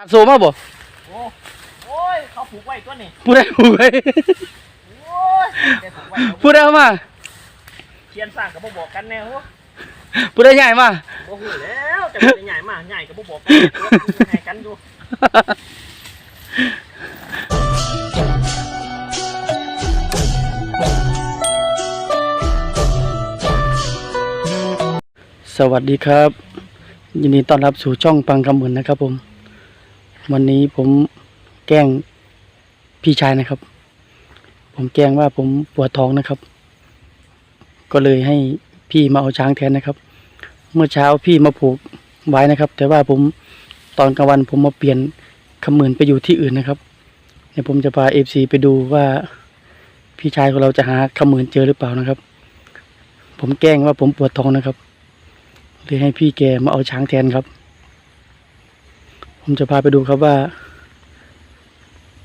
ขาดโซมาบ่โอ้โอ้ยเขาผูกไว้ตัวนี่ผู้ใดผู้ใดโอ้ยได้ผูกไว้เอาผู้ใดเอามาเทียนสร้างกับบ่บอกกันแน่โหผู้ใดใหญ่มาบ่ฮู้แล้วจะเป็นใหญ่มากใหญ่กับบ่บอกกันตัวยังไงกันอยู่สวัสดีครับ ยินดีต้อนรับสู่ช่องปังคำเหมือนนะครับผม วันนี้ผมแกล้งพี่ชายนะครับ ผมแกล้งว่าผมปวดท้องนะครับ ก็เลยให้พี่มาเอาช้างแทนนะครับ เมื่อเช้าพี่มาผูกไว้นะครับ แต่ว่าผมตอนกลางวันผมมาเปลี่ยนคำเหมือนไปอยู่ที่อื่นนะครับเดี๋ยวผมจะพาเอฟซีไปดูว่าพี่ชายของเราจะหาคำเหมือนเจอหรือเปล่านะครับ ผมแกล้งว่าผมปวดท้องนะครับเลยให้พี่แกมาเอาช้างแทนครับ ผมจะพาไปดูครับว่า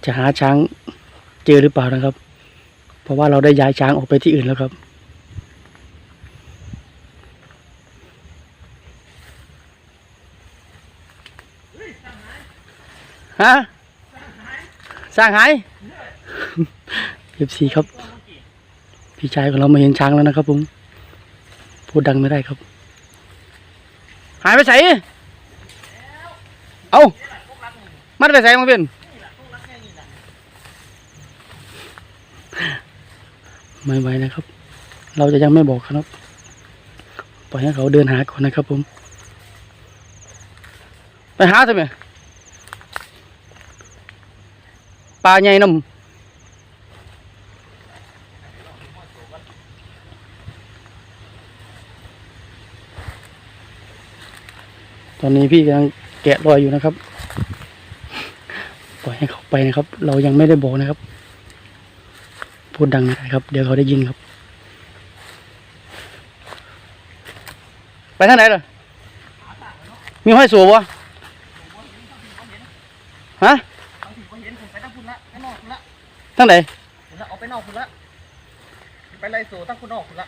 จะหาช้างเจอหรือเปล่านะครับ เพราะว่าเราได้ย้ายช้างออกไปที่อื่นแล้วครับฮะสร้างหายเอฟซีครับ พี่ชายของเรามาเห็นช้างแล้วนะครับผมพูดดังไม่ได้ครับ หายไปใส่ เอามันไปใส่มังเป็นไม่ไหวนะครับ เราจะยังไม่บอกครับ ปล่อยให้เขาเดินหาก่อนนะครับผม ไปหาทำไมปลาใหญ่น้ำตอนนี้พี่กำลัง แกะรอยอยู่นะครับปล่อยให้เขาไปนะครับ เรายังไม่ได้บอกนะครับ พูดดังนะครับ เดี๋ยวเขาได้ยินครับ ไปทางไหนล่ะมีห้อยสูบวะฮะบางทีก็เห็นผมไปตั้งคุณละไปนอกคุณละทางไหนคุณละเอาไปนอกคุณละไปไล่สู่ตั้งคุณนอกคุณละ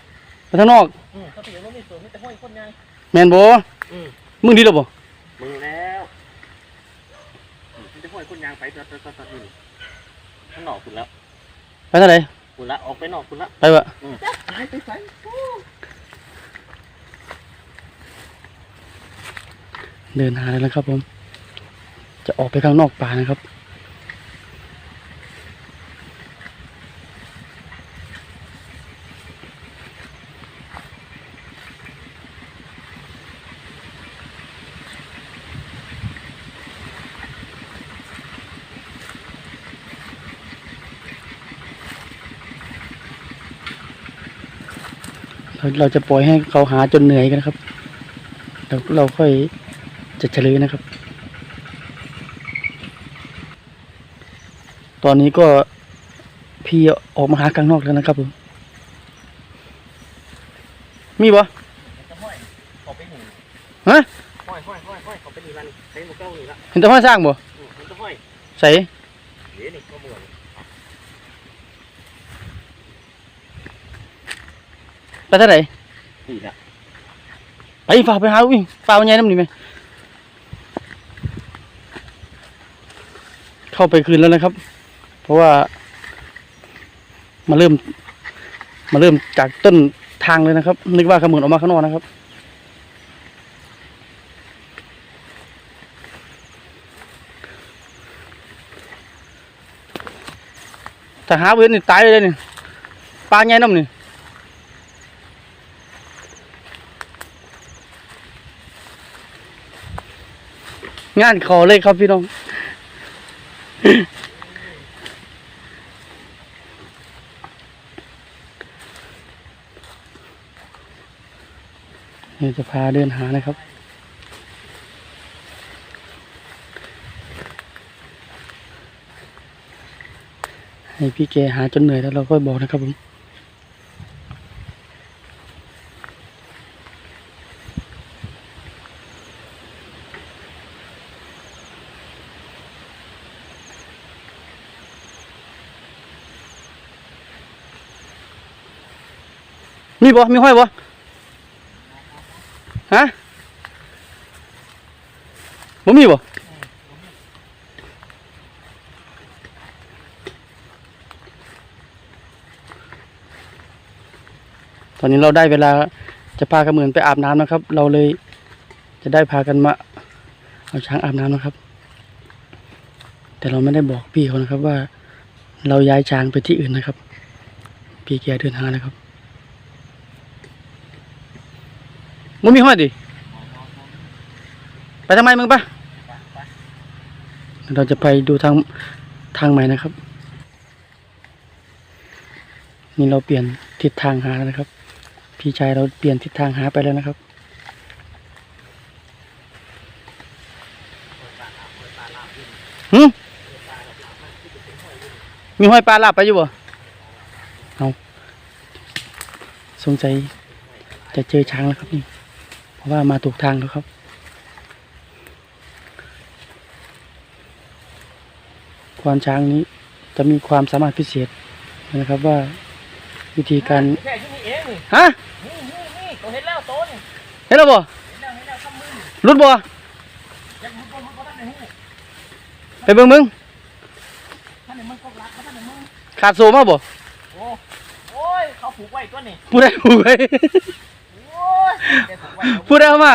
ไปทางนอกอืมเขาตีว่ามีสู่มีแต่ห้อยคนยังแมนโบอืมมึงดีหรอบ่ มึงแล้วมีแต่ห้อยคนยังไปตัดตัดตัดตัดอยู่ข้างนอกคุณละไปทางไหนคุณละออกไปนอกคุณละไปวะอืมหายไปใส่เดินหาแล้วนะครับผม จะออกไปข้างนอกป่านะครับ เราเราจะปล่อยให้เขาหาจนเหนื่อยกันนะครับแล้วเราค่อยจะเฉลยนะครับ ตอนนี้ก็พี่ออกมาหาข้างนอกแล้วนะครับผมมีบ่จะห้อยออกไปหนึ่งฮะห้อยห้อยห้อยห้อยเขาไปนี่ละนี่ใช้หมวกเก้านี่ละเห็นแต่ห้อยสร้างบ่อืมมันจะห้อยใส่ เดี๋ยวนี่ก็เบื่อเลย ไปเท่าไหร่นี่ละไปฝ่ากไปหาวิ่งฝ่ากมันใหญ่น้ำนี่ไหมเข้าไปคืนแล้วนะครับ เพราะว่า มาเริ่ม มาเริ่มจากต้นทางเลยนะครับ นึกว่าขมือนออกมาข้างนอกนะครับถ้าหาเว้นนี่ตายเลยนี่ปลาใหญ่น้ำนี่ งานขอเลยครับพี่น้องเดี๋ยวจะพาเดินหานะครับให้พี่แกหาจนเหนื่อยแล้วเราก็บอกนะครับผม มีบ่มีห้อยบ่ฮะบ่มีบ่ตอนนี้เราได้เวลาจะพากระเหมือนไปอาบน้ำนะครับ เราเลยจะได้พากันมา เอาช้างอาบน้ำนะครับ แต่เราไม่ได้บอกพี่เขานะครับว่า เราย้ายช้างไปที่อื่นนะครับ พี่แกเดินทางนะครับ มึงมีห้อยดิ ไปทำไมมึงปะเราจะไปดูทางทางใหม่นะครับ นี่เราเปลี่ยนทิศทางหาแล้วนะครับ พี่ชายเราเปลี่ยนทิศทางหาไปแล้วนะครับหืมมีห้อยปลาลาบไปอยู่บ่เอาสงสัยจะเจอช้างแล้วครับนี่ ว่ามาถูกทางแล้วครับควานช้างนี้จะมีความสามารถพิเศษนะครับว่าวิธีการแค่ที่นี่เองนี่ฮะนี่นี่นี่เขาเห็นแล้วโตนี่เห็นแล้วบ่เห็นแล้วเห็นแล้วทำมือรุดบ่ยังมุดบนมุดบนท่านไหนหูไปเบิ่งมึงท่านไหนมึงกบรักท่านไหนมึงขาดโซมาบ่โอ้โอ้ยเขาผูกไว้ตัวนี่ผู้ใดผู้ใดโอ้ยแกผูกไว้ เอาผู้ใดเอามา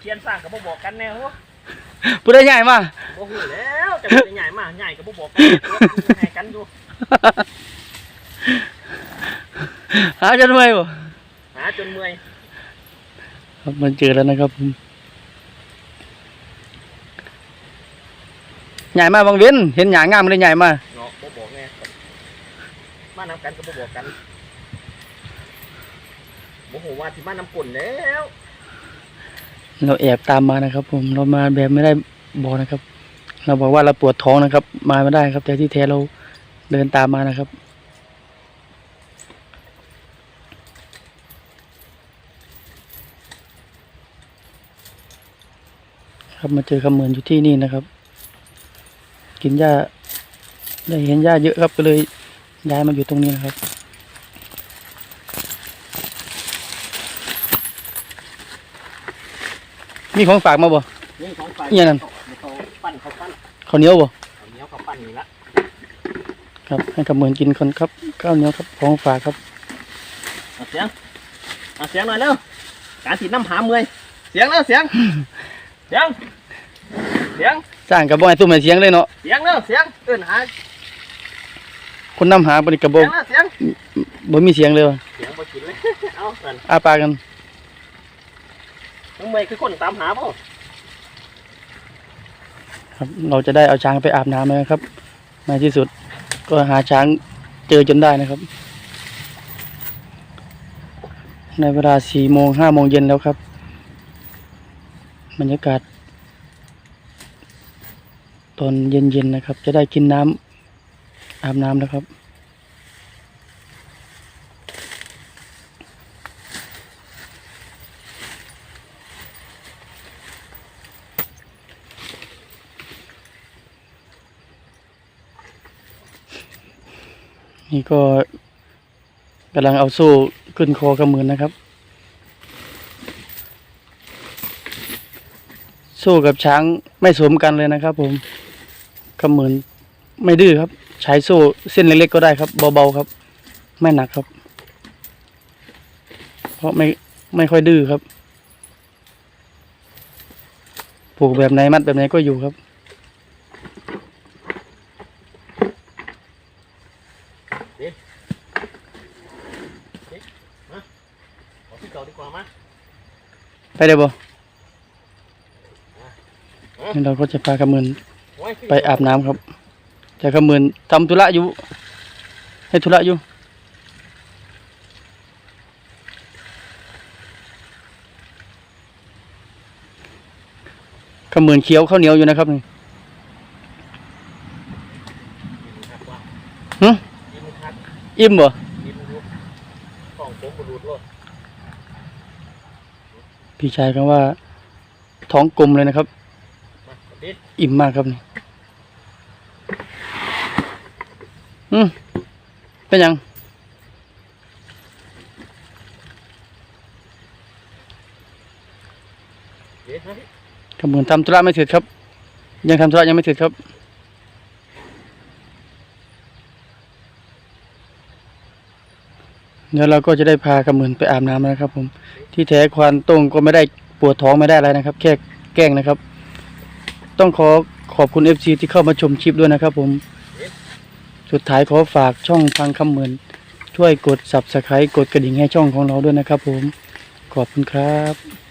เขียนสร้างกับบ่บอกกันแน่หัวผู้ใดใหญ่มาบ่หูแล้วจะเป็นใหญ่มากใหญ่กับบ่บอกกันตัวให้กันอยู่หาจนเมื่อยบ่หาจนเมื่อยครับมันเจอแล้วนะครับผมใหญ่มาบางเว้นเห็นหยางามเลยใหญ่มาเนาะบ่บอกไงมานำกันกับบ่บอกกัน บ่หูว่าที่มานน้ำกลนแล้วเราแอบตามมานะครับ ผมเรามาแบบไม่ได้บอกนะครับ เราบอกว่าเราปวดท้องนะครับ มาไม่ได้ครับ แต่ที่แท้เราเดินตามมานะครับครับมาเจอคำเหมือนอยู่ที่นี่นะครับ กินหญ้าได้เห็นหญ้าเยอะครับก็เลยย้ายมาอยู่ตรงนี้นะครับ มีของฝากมาบ่ นี่ของไปเนี่ยนั่น เขาปั้นเขาปั้นข้าวเหนียวบ่เอาเหนียวเขาปั้นนี่ละครับให้คำเหมือนกินคนครับข้าวเหนียวครับของฝากครับเอาเสียงเอาเสียงหน่อยเร็วการสีน้ำหาเมื่อยเสียงเร็วเสียง เสียง เสียง สร้างกับบ่ให้ตุ้มให้เสียงเลยเนาะเสียงเร็วเสียงเอิ้นหาคนนำหาบ่ได้กับเสีบ่ยงเร็วเสียงบ่มีเสียงเลยว่ะเสียงบ่กินเลย เอาสั่นอ้าปากกัน มึงไม่คือคนตามหาเปล่าครับ เราจะได้เอาช้างไปอาบน้ำนะครับ ในที่สุดก็หาช้างเจอจนได้นะครับ ในเวลาสี่โมงห้าโมงเย็นแล้วครับ บรรยากาศ ตอนเย็นๆนะครับ จะได้กินน้ำอาบน้ำแล้วครับ นี่ก็กำลังเอาโซ่ขึ้นคอกระมือนนะครับโซ่กับช้างไม่สวมกันเลยนะครับ ผมกระมือนไม่ดื้อครับ ใช้โซ่เส้นเล็กๆก็ได้ครับ เบาๆครับ ไม่หนักครับ เพราะไม่ไม่ค่อยดื้อครับ ผูกแบบไหนมัดแบบไหนก็อยู่ครับ เอาที่เก่าดีกว่ามา ไปได้บ่นี่เราก็จะพากระมือนโอ้ยไปอาบน้ำครับแต่ขมือนทำธุระอยู่ ให้ธุระอยู่ขมือนเคี้ยวข้าวเหนียวอยู่นะครับนี่ครับว่าหึยิ้มครับอิ่มบ่ ยิ้มรู้ของผมบรูดรถ พี่ชายคำว่า ท้องกลมเลยนะครับมาดิดอิ่มมากครับนี่อืมเป็นหยังเดี๋ยวให้ขมือนทำธุระไม่เสร็จครับ ยังทำธุระยังไม่เสร็จครับ น เดี๋ยวเราก็จะได้พากระมือนไปอาบน้ำนะครับ ผม ที่แท้ควานตรงก็ไม่ได้ปวดท้องไม่ได้อะไรนะครับ แค่แกล้งนะครับ ต้องขอขอบคุณ FC ที่เข้ามาชมคลิปด้วยนะครับ ผม สุดท้ายขอฝากช่องพังคำเหมือน ช่วยกด subscribe กดกระดิ่งให้ช่องของเราด้วยนะครับ ผม ขอบคุณครับ